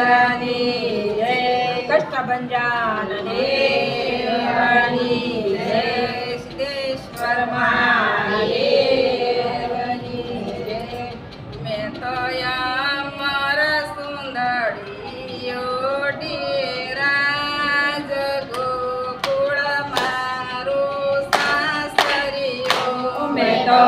હરની જય કષ્ટભંજાનને હરની જય સિદ્ધેશ્વર મેં તો મારા સુંદરીઓ ડેરાજ ગોકુળ મારું સાસરીઓ મેં તો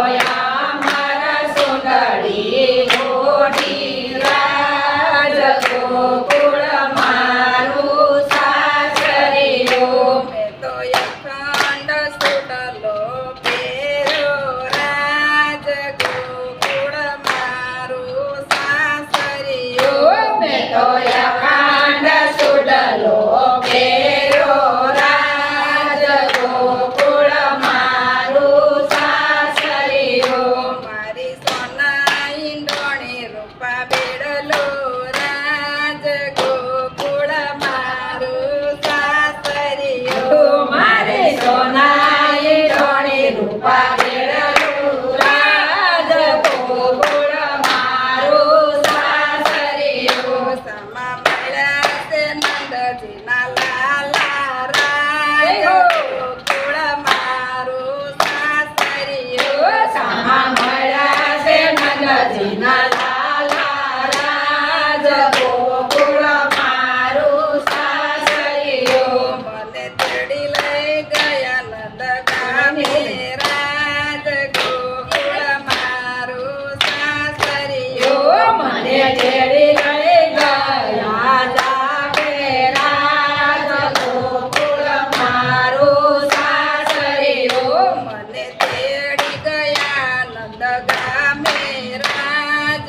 લગામે રાજ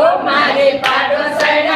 हो मारे पाडो सैना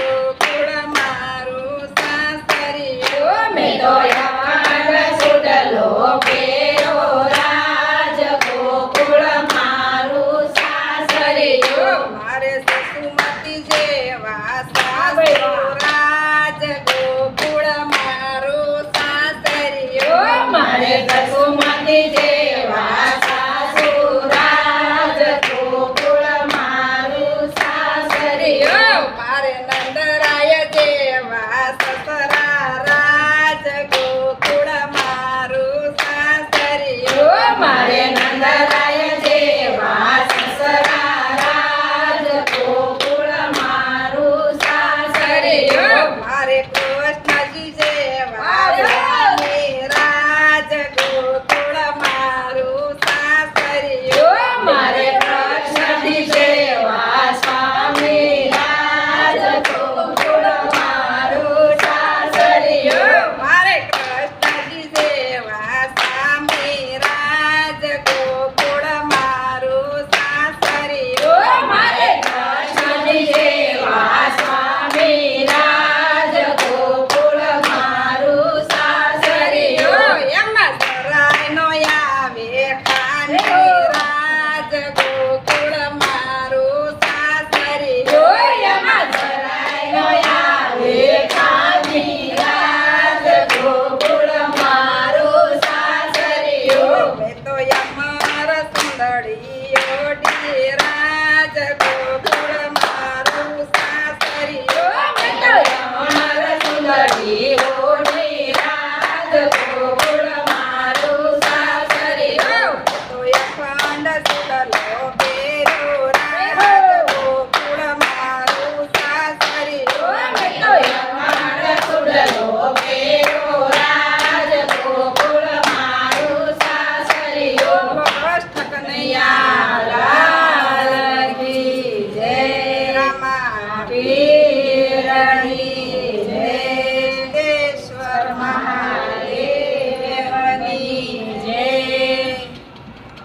સાસરિયો મારે